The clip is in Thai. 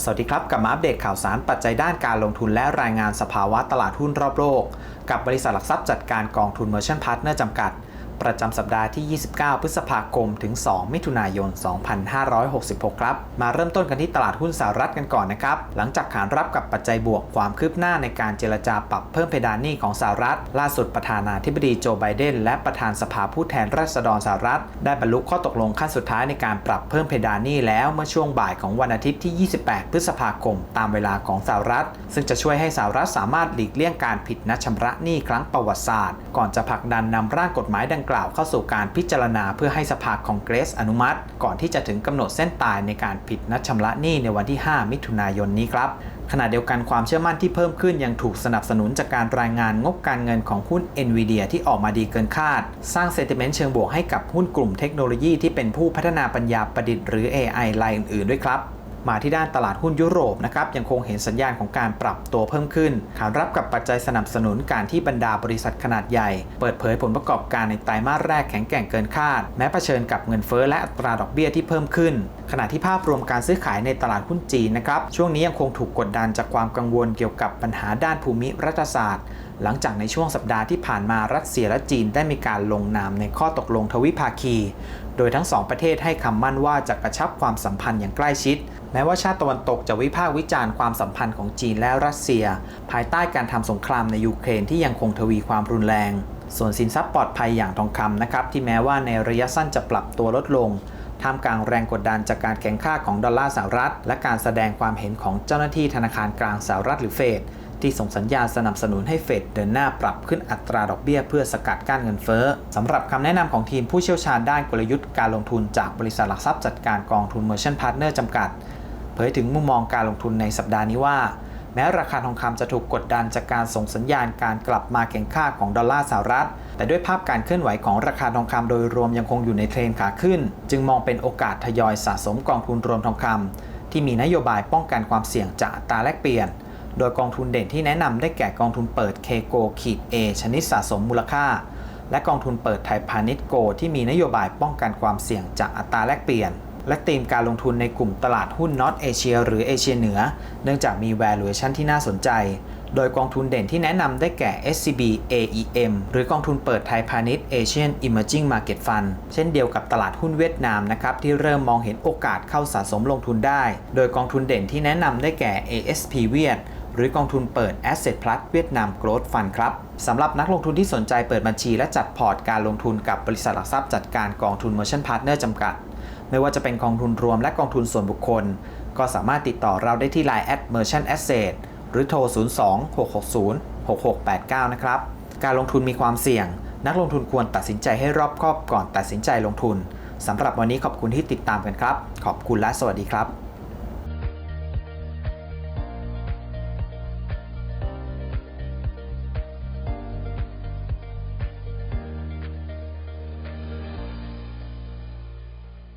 สวัสดีครับ กลับมาอัปเดตข่าวสารปัจจัยด้านการลงทุนและรายงานสภาวะตลาดหุ้นรอบโลก กับบริษัทหลักทรัพย์จัดการกองทุนมอร์ชั่นพาร์ทเนอร์จำกัด ประจำสัปดาห์ที่ 29 พฤษภาคม ถึง 2 มิถุนายน 2566 ครับ มาเริ่มต้นกันที่ตลาดหุ้นสหรัฐกันก่อนนะครับ หลังจากขานรับกับปัจจัยบวกความคืบหน้าในการเจรจาปรับเพิ่มเพดานหนี้ของสหรัฐ ล่าสุดประธานาธิบดีโจไบเดน และประธานสภาผู้แทนราษฎรสหรัฐ ได้บรรลุข้อตกลงขั้นสุดท้ายในการปรับเพิ่มเพดานหนี้แล้วเมื่อช่วงบ่ายของวันอาทิตย์ที่ 28 พฤษภาคม ตามเวลาของสหรัฐ ซึ่งจะช่วยให้สหรัฐสามารถหลีกเลี่ยงการผิดนัดชำระหนี้ครั้งประวัติศาสตร์ ก่อนจะผลักดันนำร่างกฎหมายดังกล่าวล่าวเข้าสู่การพิจารณาเพื่อให้สภาคองเกรสอนุมัติ ก่อนที่จะถึงกำหนดเส้นตายในการผิดนัดชำระหนี้ในวันที่ 5 มิถุนายนนี้ครับขณะเดียวกันความเชื่อมั่นที่เพิ่มขึ้นยังถูกสนับสนุนจากการรายงานงบการเงินของหุ้น NVIDIA ที่ออกมาดีเกินคาด สร้างเซติเมนต์เชิงบวกให้กับหุ้นกลุ่มเทคโนโลยีที่เป็นผู้พัฒนาปัญญาประดิษฐ์หรือ AI รายอื่นๆด้วยครับ มาที่ด้านตลาดหุ้นยุโรปนะครับยังคงเห็นสัญญาณของการปรับตัวเพิ่มขึ้นขานรับกับปัจจัยสนับสนุนการที่บรรดาบริษัทขนาดใหญ่ เปิดเผยผลประกอบการในไตรมาสแรกแข็งแกร่งเกินคาด แม้เผชิญกับเงินเฟ้อและอัตราดอกเบี้ยที่เพิ่มขึ้น ขณะที่ภาพรวมการซื้อขายในตลาดหุ้นจีนนะครับช่วงนี้ยังคงถูกกดดันจากความกังวลเกี่ยวกับปัญหาด้านภูมิรัฐศาสตร์ หลังจากในช่วงสัปดาห์ที่ผ่านมารัสเซียและจีนได้มีการลงนามในข้อตกลงทวิภาคี โดยทั้งสองประเทศให้คำมั่นว่าจะกระชับความสัมพันธ์อย่างใกล้ชิด แม้ว่าชาติตะวันตกจะวิพากษ์วิจารณ์ความสัมพันธ์ของจีนและรัสเซีย ภายใต้การทำสงครามในยูเครนที่ยังคงทวีความรุนแรง ส่วนสินทรัพย์ปลอดภัยอย่างทองคำนะครับที่แม้ว่าในระยะสั้นจะปรับตัวลดลงท่ามกลางแรงกดดันจากการแข่งข้าของดอลลาร์สหรัฐ และการแสดงความเห็นของเจ้าหน้าที่ธนาคารกลางสหรัฐหรือเฟด ที่ส่งสัญญาณสนับสนุนให้เฟดเดินหน้าปรับขึ้นอัตราดอกเบี้ยเพื่อสกัดกั้นเงินเฟ้อสำหรับคำแนะนำของทีมผู้เชี่ยวชาญด้านกลยุทธ์การลงทุนจากบริษัทหลักทรัพย์จัดการกองทุน Merchant Partner จำกัด เผยถึงมุมมองการลงทุนในสัปดาห์นี้ว่า แม้ราคาทองคำจะถูกกดดันจากการส่งสัญญาณการกลับมาแข่งค่าของดอลลาร์สหรัฐ แต่ด้วยภาพการเคลื่อนไหวของราคาทองคำโดยรวมยังคงอยู่ในเทรนขาขึ้น จึงมองเป็นโอกาสทยอยสะสมกองทุนรวมทองคำที่มีนโยบายป้องกันความเสี่ยงจากตาแลกเปลี่ยน โดยกองทุนเด่นที่แนะนำได้แก่กองทุนเปิดเคโกขีด A ชนิดสะสมมูลค่า และกองทุนเปิดไทยพาณิชย์โก ที่มีนโยบายป้องกันความเสี่ยงจากอัตราแลกเปลี่ยน และธีมการลงทุนในกลุ่มตลาดหุ้นนอตเอเชียหรือเอเชียเหนือ เนื่องจากมี valuation ที่น่าสนใจ โดยกองทุนเด่นที่แนะนำได้แก่ SCB AEM หรือกองทุนเปิดไทยพาณิชย์ Asian Emerging Market Fund เช่นเดียวกับตลาดหุ้นเวียดนามนะครับที่เริ่มมองเห็นโอกาสเข้าสะสมลงทุนได้ โดยกองทุนเด่นที่แนะนำได้แก่ ASP เวียด หรือกองทุนเปิด Asset Plus เวียดนาม Growth Fund ครับสำหรับนักลงทุนที่สนใจเปิดบัญชี และจัดพอร์ตการลงทุนกับบริษัทหลักทรัพย์จัดการกองทุน Merchant Partner จำกัด ไม่ว่าจะเป็นกองทุนรวมและกองทุนส่วนบุคคล ก็สามารถติดต่อเราได้ที่ Line at merchant asset หรือโทร 02-660-6689 นะครับ การลงทุนมีความเสี่ยง นักลงทุนควรตัดสินใจให้รอบคอบก่อนตัดสินใจลงทุนสำหรับวันนี้ขอบคุณที่ติดตามกันครับ ขอบคุณและสวัสดีครับ